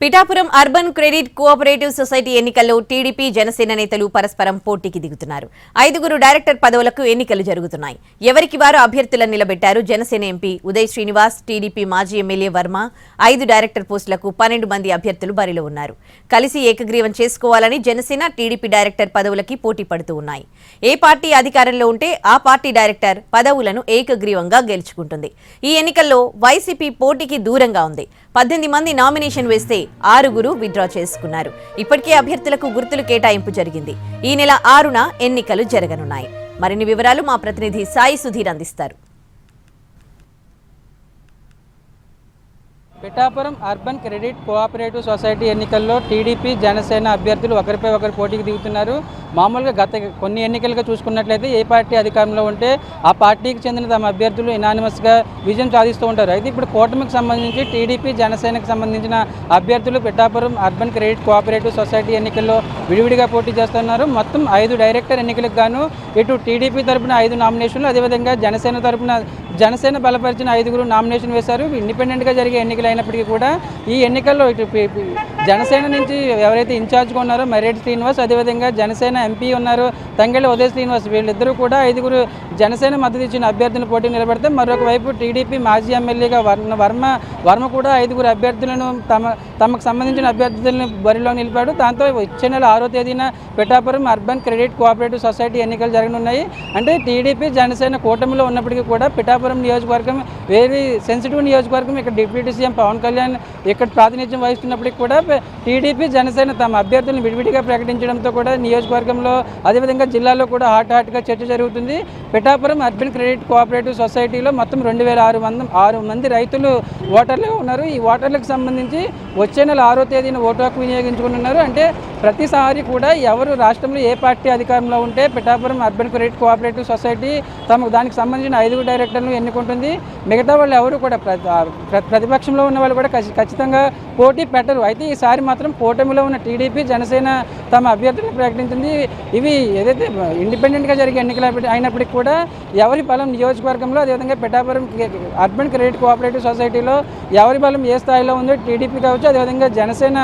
Pithapuram urban credit cooperative society ఎన్నికల్లో TDP Janasena నేతలు పరస్పరం పోటీకి దిగుతున్నారు. ఐదుగురు డైరెక్టర్ పదవులకు ఎన్నికలు జరుగుతున్నాయి. ఎవరికి వారు అభ్యర్థులను నిలబెట్టారు? జనసేన ఎంపీ ఉదయ్ శ్రీనివాస్ టీడీపీ మాజీ ఎమ్మెల్యే వర్మ ఐదు డైరెక్టర్ పోస్టులకు పన్నెండు మంది అభ్యర్థులు బరిలో ఉన్నారు. కలిసి ఏకగ్రీవం చేసుకోవాలని జనసేన టీడీపీ డైరెక్టర్ పదవులకి పోటీ పడుతూ ఉన్నాయి. ఏ పార్టీ అధికారంలో ఉంటే ఆ పార్టీ డైరెక్టర్ పదవులను ఏకగ్రీవంగా గెలుచుకుంటుంది. ఈ ఎన్నికల్లో వైసీపీ పోటీకి దూరంగా ఉంది. పద్దెనిమిది మంది నామినేషన్ వేస్తే ఆరుగురు విత్డ్రా చేసుకున్నారు. ఇప్పటికే అభ్యర్థులకు గుర్తులు కేటాయింపు జరిగింది. ఈ నెల ఆరున ఎన్నికలు జరగనున్నాయి. మరిన్ని వివరాలు మా ప్రతినిధి సాయి సుధీర్ అందిస్తారు. Pithapuram urban credit cooperative society ఎన్నికల్లో టీడీపీ జనసేన అభ్యర్థులు ఒకరిపై ఒకరు పోటీకి దిగుతున్నారు. మామూలుగా గత కొన్ని ఎన్నికలుగా చూసుకున్నట్లయితే ఏ పార్టీ అధికారంలో ఉంటే ఆ పార్టీకి చెందిన తమ అభ్యర్థులు ఇనానిమస్గా విజయం సాధిస్తూ ఉంటారు. అయితే ఇప్పుడు కూటమికి సంబంధించి టీడీపీ జనసేనకు సంబంధించిన అభ్యర్థులు Pithapuram urban credit cooperative society ఎన్నికల్లో విడివిడిగా పోటీ చేస్తున్నారు. మొత్తం ఐదు డైరెక్టర్ ఎన్నికలకు గాను ఇటు టీడీపీ తరపున ఐదు నామినేషన్లు అదేవిధంగా జనసేన తరపున జనసేన బలపరిచిన ఐదుగురు నామినేషన్ వేశారు. ఇండిపెండెంట్గా జరిగే ఎన్నికలు అయినప్పటికీ కూడా ఈ ఎన్నికల్లో ఇటు జనసేన నుంచి ఎవరైతే ఇన్ఛార్జ్గా ఉన్నారో మరేటి శ్రీనివాస్ అదేవిధంగా జనసేన ఎంపీ ఉన్నారు తంగెళ్ళి ఉదయ శ్రీనివాస్. వీళ్ళిద్దరూ కూడా ఐదుగురు జనసేన మద్దతు ఇచ్చిన అభ్యర్థులను పోటీ నిలబెడితే మరొక వైపు టీడీపీ మాజీ ఎమ్మెల్యేగా వర్మ వర్మ వర్మ కూడా ఐదుగురు అభ్యర్థులను తమ తమకు సంబంధించిన అభ్యర్థులను బరిలో నిలిపాడు. దాంతో వచ్చే నెల ఆరో తేదీన Pithapuram urban credit cooperative society ఎన్నికలు జరగనున్నాయి. అంటే టీడీపీ జనసేన కూటమిలో ఉన్నప్పటికీ కూడా పిఠాపురం నియోజకవర్గం వెరీ సెన్సిటివ్ నియోజకవర్గం ఇక్కడ డిప్యూటీ సీఎం పవన్ కళ్యాణ్ ఇక్కడ ప్రాతినిధ్యం వహిస్తున్నప్పటికీ కూడా టీడీపీ జనసేన తమ అభ్యర్థులను విడివిడిగా ప్రకటించడంతో కూడా నియోజకవర్గంలో అదేవిధంగా జిల్లాలో కూడా హాట్ హాట్గా చర్చ జరుగుతుంది. పిఠాపురం అర్బన్ క్రెడిట్ కోఆపరేటివ్ సొసైటీలో మొత్తం రెండు వేల ఆరు మంది ఆరు మంది రైతులు ఓటర్లుగా ఉన్నారు. ఈ ఓటర్లకు సంబంధించి వచ్చే నెల ఆరో తేదీన ఓటు హక్కు వినియోగించుకున్నారు అంటే ప్రతిసారి కూడా ఎవరు రాష్ట్రంలో ఏ పార్టీ అధికారంలో ఉంటే Pithapuram urban credit cooperative society తమకు దానికి సంబంధించిన ఐదుగురు డైరెక్టర్లను ఎన్నుకుంటుంది. మిగతా వాళ్ళు ఎవరు కూడా ప్రతిపక్షంలో ఉన్న వాళ్ళు కూడా ఖచ్చితంగా పోటీ పెట్టరు. అయితే ఈసారి మాత్రం కూటమిలో ఉన్న టీడీపీ జనసేన తమ అభ్యర్థులను ప్రకటించింది. ఇవి ఏదైతే ఇండిపెండెంట్గా జరిగే ఎన్నికలు అయినప్పటికీ కూడా ఎవరి బలం నియోజకవర్గంలో అదేవిధంగా పిఠాపురం అర్బన్ క్రెడిట్ కోఆపరేటివ్ సొసైటీలో ఎవరి బలం ఏ స్థాయిలో ఉందో టీడీపీ కావచ్చు అదేవిధంగా జనసేన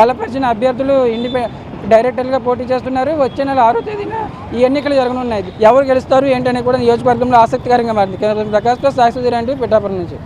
బలపరిచిన అభ్యర్థులు ఇండిపె డైరెక్టర్గా పోటీ చేస్తున్నారు. వచ్చే నెల ఆరో తేదీన ఈ ఎన్నికలు జరగనున్నాయి. ఎవరు గెలుస్తారు ఏంటనే కూడా నియోజకవర్గంలో ఆసక్తికరంగా మారింది. ప్రకాశ్ సాక్షి పిఠాపురం నుంచి.